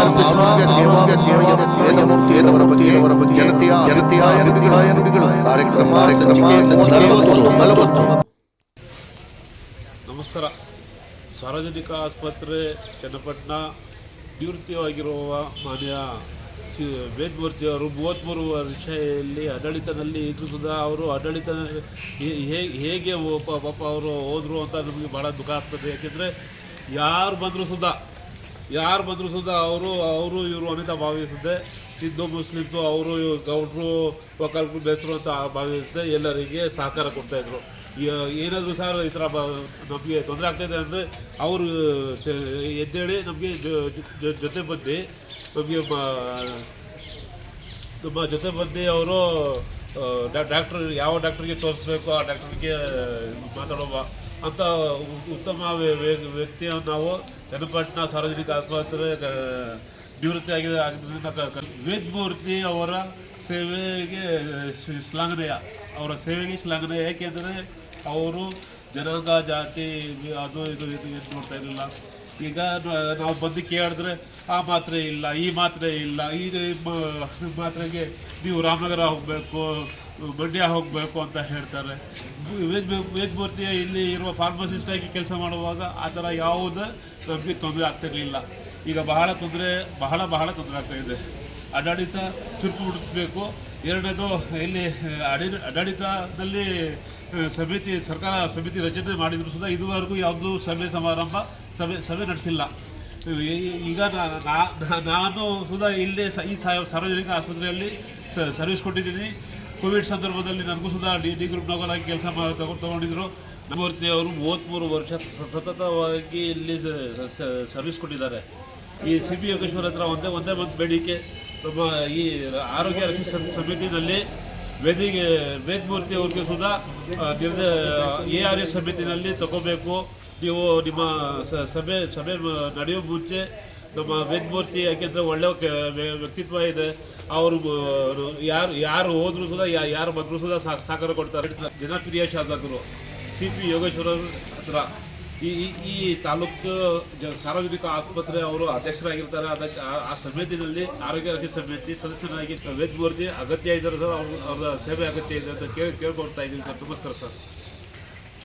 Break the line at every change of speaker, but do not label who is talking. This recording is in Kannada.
ಆರೋಗ್ಯ ಜನತೆಯ ಜನತೆಯ ನುಡಿಗಳ ನುಡಿಗಳು ಕಾರ್ಯಕ್ರಮ ನಲವತ್ತು ನಲವತ್ತು.
ನಮಸ್ಕಾರ. ಸಾರ್ವಜನಿಕ ಆಸ್ಪತ್ರೆ ಚನ್ನಪಟ್ಟಣ ನಿವೃತ್ತಿಯಾಗಿರುವ ಮಾನ್ಯ ಶ್ರೀ ವೇದಮೂರ್ತಿ ಅವರು ಮೂವತ್ತ್ಮೂರು ವರ್ಷದಲ್ಲಿ ಆಡಳಿತದಲ್ಲಿ ಇದ್ದು ಸುಧಾ ಅವರು ಆಡಳಿತ ಹೇಗೆ ಪಾಪ ಅವರು ಹೋದರು ಅಂತ ನಮಗೆ ಭಾಳ ದುಃಖ ಆಗ್ತದೆ. ಯಾಕೆಂದರೆ ಯಾರು ಬಂದರೂ ಸುಧಾ ಯಾರು ಬಂದರೂ ಅವರು ಅವರು ಇವರು ಅನಿತ ಭಾವಿಸುತ್ತೆ. ಹಿಂದೂ ಮುಸ್ಲಿಮ್ಸು ಅವರು, ಗೌಡ್ರು ಒಕ್ಕಲ್ರು ಬೇಸರು ಅಂತ ಭಾವಿಸುತ್ತೆ. ಎಲ್ಲರಿಗೆ ಸಹಕಾರ ಕೊಡ್ತಾಯಿದ್ರು ಏನಾದರೂ ಸರ್ ಈ ಥರ ನಮಗೆ ತೊಂದರೆ ಆಗ್ತಾಯಿದೆ ಅಂದರೆ ಅವರು ಎದ್ದೇಳಿ ನಮಗೆ ಜೊತೆ ಬಂದು ನಮಗೆ ನಮ್ಮ ಜೊತೆ ಬಂದು ಅವರು. ಡಾಕ್ಟ್ರ್, ಯಾವ ಡಾಕ್ಟ್ರಿಗೆ ತೋರಿಸ್ಬೇಕು, ಆ ಡಾಕ್ಟ್ರಿಗೆ ಮಾತಾಡುವ. ಉ- ಉತ್ತಮ ವ್ಯ- ವ್ಯ- ವ್ಯಕ್ತಿಯನ್ನು ನಾವು ಚನ್ನಪಟ್ಟಣ ಸಾರ್ವಜನಿಕ ಆಸ್ಪತ್ರೆ ನಿವೃತ್ತಿ ಆಗಿದೆ ಆಗಿದ್ದರಿಂದ ವೇದಮೂರ್ತಿ ಅವರ ಸೇವೆಗೆ ಶ್ಲ- ಶ್ಲಾಘನೀಯ. ಅವರ ಸೇವೆಗೆ ಶ್ಲಾಘನೀಯ. ಏಕೆಂದರೆ ಅವರು ಜನಾಂಗ ಜಾತಿ, ಅದು ಇದು ಇದು ಏನು ನೋಡ್ತಾ ಇರಲಿಲ್ಲ. ಈಗ ನಾವು ಬಂದು ಕೇಳಿದ್ರೆ ಆ ಮಾತ್ರೆ ಇಲ್ಲ, ಈ ಮಾತ್ರೆ ಇಲ್ಲ, ಈ ಮಾತ್ರೆಗೆ ನೀವು ರಾಮನಗರ ಹೋಗಬೇಕು ಮಂಡ್ಯ ಹೋಗಬೇಕು ಅಂತ ಹೇಳ್ತಾರೆ. ವೇಜ್ ವೇಜ್ ಭರ್ತಿಯ ಇಲ್ಲಿ ಇರುವ ಫಾರ್ಮಸಿಸ್ಟ್ ಆಗಿ ಕೆಲಸ ಮಾಡುವಾಗ ಆ ಥರ ಯಾವುದೇ ತೊಂದರೆ ಆಗ್ತಿರಲಿಲ್ಲ. ಈಗ ಬಹಳ ತೊಂದರೆ, ಬಹಳ ಬಹಳ ತೊಂದರೆ ಆಗ್ತಾಯಿದೆ ಆಡಳಿತ ಚುರುಕು ಹುಡುಕಬೇಕು. ಎರಡನೇದು ಇಲ್ಲಿ ಅಡಿ ಆಡಳಿತದಲ್ಲಿ ಸಮಿತಿ, ಸರ್ಕಾರ ಸಮಿತಿ ರಚನೆ ಮಾಡಿದ್ರು ಸುಧಾ ಇದುವರೆಗೂ ಯಾವುದೂ ಸಭೆ ಸಮಾರಂಭ, ಸಭೆ ಸಭೆ ನಡೆಸಿಲ್ಲ. ಈಗ ನಾನು ಸುಧಾ ಇಲ್ಲೇ ಈ ಸಾರ್ವಜನಿಕ ಆಸ್ಪತ್ರೆಯಲ್ಲಿ ಸರ್ವಿಸ್ ಕೊಟ್ಟಿದ್ದೀನಿ. ಕೋವಿಡ್ ಸಂದರ್ಭದಲ್ಲಿ ನನಗೂ ಸುಧಾ ಡಿ ಡಿ ಗ್ರೂಪ್ ನಗರಾಗಿ ಕೆಲಸ ತಗೊಂಡಿದ್ರು. ಮೂರ್ತಿ ಅವರು ಮೂವತ್ತ್ಮೂರು ವರ್ಷ ಸತತವಾಗಿ ಇಲ್ಲಿ ಸರ್ವಿಸ್ ಕೊಟ್ಟಿದ್ದಾರೆ. ಈ ಸಿ ಪಿ ಯೋಗೇಶ್ವರ ಹತ್ರ ಒಂದೇ ಒಂದೇ ಒಂದು ಬೇಡಿಕೆ. ನಮ್ಮ ಈ ಆರೋಗ್ಯ ರಕ್ಷಣಾ ಸಮಿತಿನಲ್ಲಿ ವೇದಿಗೆ ವೇದಮೂರ್ತಿ ಅವ್ರಿಗೆ ಸುಧಾ ನಿರ್ದೇ ಎ ಆರ್ ಎಸ್ ಸಮಿತಿನಲ್ಲಿ ತಗೋಬೇಕು. ನೀವು ನಿಮ್ಮ ಸಭೆ ಸಭೆ ನಡೆಯೋ ಮುಂಚೆ ನಮ್ಮ ವೇದಮೂರ್ತಿ ಯಾಕೆಂದರೆ ಒಳ್ಳೆ ವ್ಯಕ್ತಿತ್ವ ಇದೆ. ಅವರು ಯಾರು ಯಾರು ಹೋದ್ರು ಸುದ ಯಾರು ಬಂದರೂ ಸುದ ಸಹಕಾರ ಕೊಡ್ತಾರೆ. ಜನಪ್ರಿಯ ಶಾಸಕರು ಸಿ ಪಿ ಯೋಗೇಶ್ವರ ಹತ್ರ. ಈ ಈ- ತಾಲೂಕು ಜ- ಸಾರ್ವಜನಿಕ ಆಸ್ಪತ್ರೆ ಅವರು ಅಧ್ಯಕ್ಷರಾಗಿರ್ತಾರೆ. ಅದಕ್ಕೆ ಆ- ಸಮಿತಿನಲ್ಲಿ ಆರೋಗ್ಯ ರಕ್ಷಣೆ ಸಮಿತಿ ಸದಸ್ಯರಾಗಿ ವೇದಮೂರ್ತಿ, ಅಗತ್ಯ ಇದ್ದಾರೆ ಸರ್ ಅವ್ರ ಅವ್ರ ಸೇವೆ ಅಗತ್ಯ ಇದೆ ಅಂತ ಕೇಳಿ ಕೇಳ್ಕೊಳ್ತಾ ಇದ್ದೀನಿ ಸರ್. ನಮಸ್ಕಾರ ಸರ್.